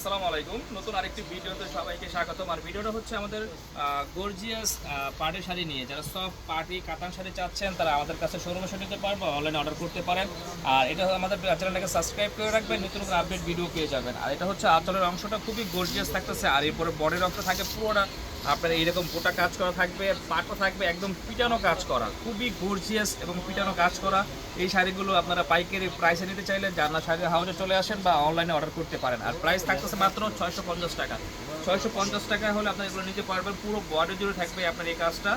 আসসালামু আলাইকুম। নতুন আরেকটি ভিডিওতে সবাইকে স্বাগতম। আর ভিডিওটা হচ্ছে আমাদের গর্জিয়াস শাড়ি নিয়ে। যারা সব কাতান শাড়ি চাচ্ছেন, তারা আমাদের কাছে অনলাইনে অর্ডার করতে পারেন। আর এটা আমাদের চ্যানেলটাকে সাবস্ক্রাইব করে রাখবেন, নতুন নতুন আপডেট ভিডিও পেয়ে যাবেন। আর এটা হচ্ছে আঁচলের অংশটা খুবই গর্জিয়াস থাকতেছে, আর এরপরে বডির অংশ থাকে পুরোটা। আপনার এইরকম গোটা কাজ করা থাকবে, পাটও থাকবে, একদম পিটানো কাজ করা। খুবই গর্জিয়াস এবং পিটানো কাজ করা। এই শাড়িগুলো আপনারা পাইকারি প্রাইসে নিতে চাইলে জান্নাত শাড়ি হাউজে চলে আসেন বা অনলাইনে অর্ডার করতে পারেন। আর প্রাইস থাকতেছে মাত্র ছয়শো পঞ্চাশ টাকা। ছয়শো পঞ্চাশ টাকা হলে আপনার এগুলো নিতে পারবেন, পুরো বডি জুড়ে থাকবে আপনার এই কাজটা।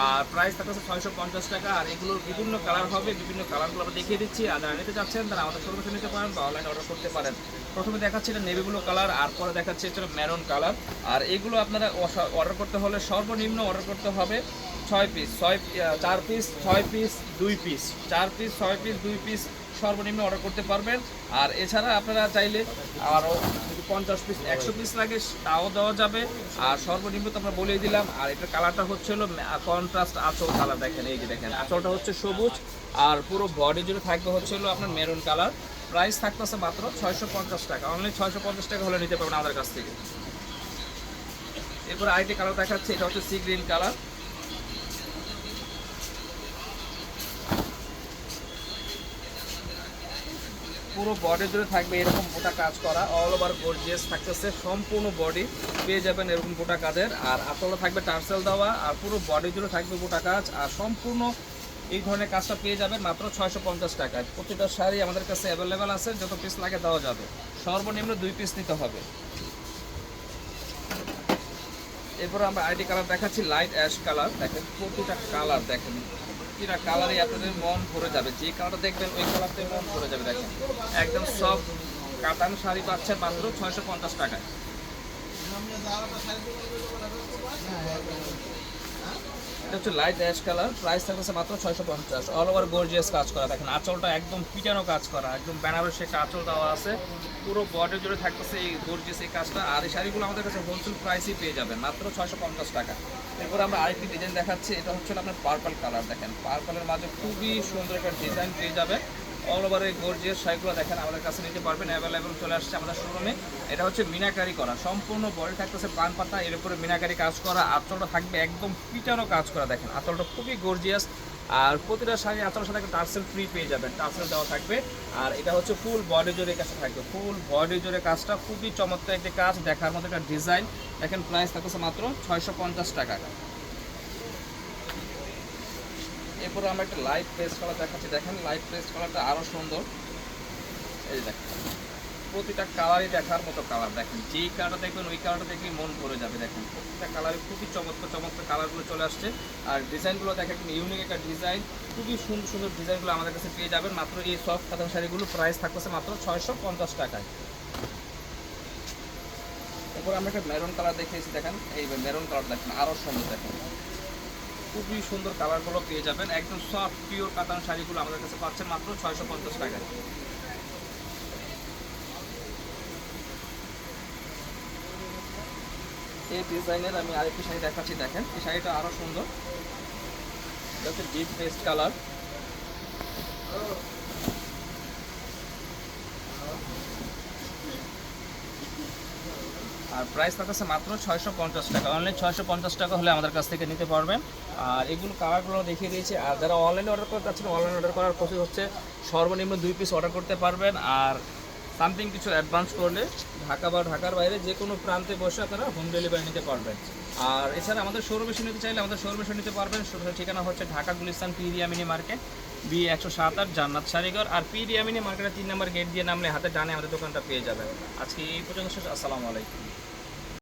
আর প্রাইস থাকতেছে ছয়শো পঞ্চাশ টাকা, আর এগুলোর বিভিন্ন কালার হবে, বিভিন্ন কালারগুলো আমরা দেখিয়ে দিচ্ছি। আর যারা নিতে চাচ্ছেন, তারা আমাদের শোরুমে নিতে পারেন বা অনলাইনে অর্ডার করতে পারেন। প্রথমে দেখাচ্ছে এটা নেভি ব্লু কালার আর পরে দেখাচ্ছে এটা মেরুন কালার আর এগুলো আপনারা অর্ডার করতে হলে সর্বনিম্ন অর্ডার করতে হবে ছয় পিস ছয় চার পিস ছয় পিস দুই পিস চার পিস ছয় পিস দুই পিস সর্বনিম্ন অর্ডার করতে পারবেন। আর এছাড়া আপনারা চাইলে আরও পঞ্চাশ পিস একশো পিস লাগে, তাও দেওয়া যাবে। আর সর্বনিম্ন তো আমরা বলেই দিলাম, আর এটার কালারটা হচ্ছে হলো কন্ট্রাস্ট আঁচল কালার দেখেন, এই যে দেখেন, আঁচলটা হচ্ছে সবুজ। আর পুরো বডি জুড়ে থাকবে হচ্ছে হলো আপনার মেরুন কালার প্রাইস থাকতেছে মাত্র ছয়শো পঞ্চাশ টাকা। অনলি ছয়শো পঞ্চাশ টাকা হলে নিতে পারবেন আমাদের কাছ থেকে। এরপরে আরেকটি কালার দেখাচ্ছে, এটা হচ্ছে সি গ্রিন কালার পুরো বডি জুড়ে থাকবে এরকম গোটা কাজ করা। অল ওভার গর্জিয়াস থাকতেছে, সম্পূর্ণ বডি পেয়ে যাবেন এরকম গোটা কাজের। আর আতলে থাকবে টার্সেল দেওয়া, আর পুরো বডি জুড়ে থাকবে গোটা কাজ। আর সম্পূর্ণ এই ধরনের কাজটা পেয়ে যাবেন মাত্র ছয়শো পঞ্চাশ টাকায়। প্রতিটা শাড়ি আমাদের কাছে অ্যাভেলেবেল আছে, যত পিস লাগে দেওয়া যাবে। সর্বনিম্ন দুই পিস নিতে হবে। এরপরে আমরা আইডি কালার দেখাচ্ছি লাইট অ্যাশ কালার দেখেন প্রতিটা কালার দেখেন। প্রতিটা কালারে আপনাদের মন ভরে যাবে। যে কালারটা দেখবেন, ওই কালারতে মন ভরে যাবে, দেখেন। একদম সব কাতান শাড়ি পাচ্ছেন মাত্র ছয়শো পঞ্চাশ টাকায়। এটা হচ্ছে লাইট অ্যাশ কালার প্রাইস থাকতেছে মাত্র ছয়শো পঞ্চাশ। অল ওভার গর্জিয়াস কাজ করা। দেখেন, আঁচলটা একদম পিটানো কাজ করা। একদম বেনারসি একটা আঁচল দেওয়া আছে। পুরো বডি জুড়ে থাকতেছে এই গর্জিয়াস এই কাজটা। আর এই শাড়িগুলো আমাদের কাছে হোলসেল প্রাইসই পেয়ে যাবেন। মাত্র ছয়শো পঞ্চাশ টাকা। এরপর আমরা আরেকটি ডিজাইন দেখাচ্ছি। এটা হচ্ছে আপনার পার্পল কালার দেখেন। পার্পলের মাঝে খুবই সুন্দর একটা ডিজাইন পেয়ে যাবে অল ওভার এই গর্জিয়াস শাড়িগুলো দেখেন, আমাদের কাছে নিতে পারবেন অ্যাভেলেবেল চলে আসছে আমাদের শোরুমে এটা হচ্ছে মিনাকারি করা, সম্পূর্ণ বডি থাকতেছে পান পাতা, এর উপরে মিনাকারি কাজ করা, আঁচলটা থাকবে একদম পিটানো কাজ করা, দেখেন, আঁচলটা খুবই গর্জিয়াস। আর প্রতিটা শাড়ি আঁচলের সাথে একটা টার্সেল ফ্রি পেয়ে যাবেন, টার্সেল দেওয়া থাকবে। আর এটা হচ্ছে ফুল বডি জোরে কাছে থাকবে ফুল বডি জোরে কাজটা খুবই চমৎকার একটি কাজ, দেখার মতো একটা ডিজাইন দেখেন প্রাইস থাকতেছে মাত্র ছয়শো পঞ্চাশ টাকা। এরপরে আমরা একটা লাইট প্রেস কালার দেখাচ্ছি। দেখেন লাইট প্রেস কালারটা আরও সুন্দর। এই দেখেন, প্রতিটা কালারই দেখার মতো কালার দেখেন যেই কালারটা দেখবেন, ওই কালারটা দেখলে মন ভরে যাবে। দেখেন, প্রতিটা কালারে খুবই চমৎকার চমৎকার কালারগুলো চলে আসছে। আর ডিজাইনগুলো দেখেন ইউনিক একটা ডিজাইন খুবই সুন্দর সুন্দর ডিজাইনগুলো আমাদের কাছে পেয়ে যাবেন। মাত্র এই সফট কাতান শাড়িগুলো প্রাইস থাকতেছে মাত্র ছয়শো পঞ্চাশ টাকায়। এরপর আমরা একটা মেরুন কালার দেখিয়েছি, দেখেন। এই মেরুন কালার দেখেন আরও সুন্দর দেখেন। খুবই সুন্দর কালারগুলো পেয়ে যাবেন। একদম সফট পিওর কাতান শাড়িগুলো আমাদের কাছে পাচ্ছেন মাত্র ছয়শো পঞ্চাশ টাকায়। এই ডিজাইনের আমি আরেকটি শাড়ি দেখাচ্ছি, দেখেন। এই শাড়িটা আরও সুন্দর। ডিপ ফেস্ট কালার আর প্রাইস থাকছে মাত্র ছয়শো পঞ্চাশ টাকা। অনলাইন ছয়শো পঞ্চাশ টাকা হলে আমাদের কাছ থেকে নিতে পারবেন। আর এগুলো কালারগুলো দেখিয়ে দিয়েছি। আর যারা অনলাইনে অর্ডার করতে চাচ্ছেন অনলাইন অর্ডার করার প্রসেস হচ্ছে সর্বনিম্ন দুই পিস অর্ডার করতে পারবেন। আর সামথিং কিছু অ্যাডভান্স করলে ঢাকা বা ঢাকার বাইরে যে কোনো প্রান্তে বসে আপনারা হোম ডেলিভারি নিতে পারবেন। আর এছাড়া আমাদের শোরুম এসে নিতে চাইলে আমাদের শোরুম এসে নিতে পারবেন। শোরুমের ঠিকানা হচ্ছে ঢাকা গুলিস্তান পিরিয়ামিনি মার্কেট বি একশো সাত আট জান্নাত শাড়িঘর আর পিরিয়ামিনি মার্কেটের তিন নম্বর গেট দিয়ে নামলে হাতে ডানে আমাদের দোকানটা পেয়ে যাবেন। আজকে এই পর্যন্ত শেষ। আসসালামু আলাইকুম।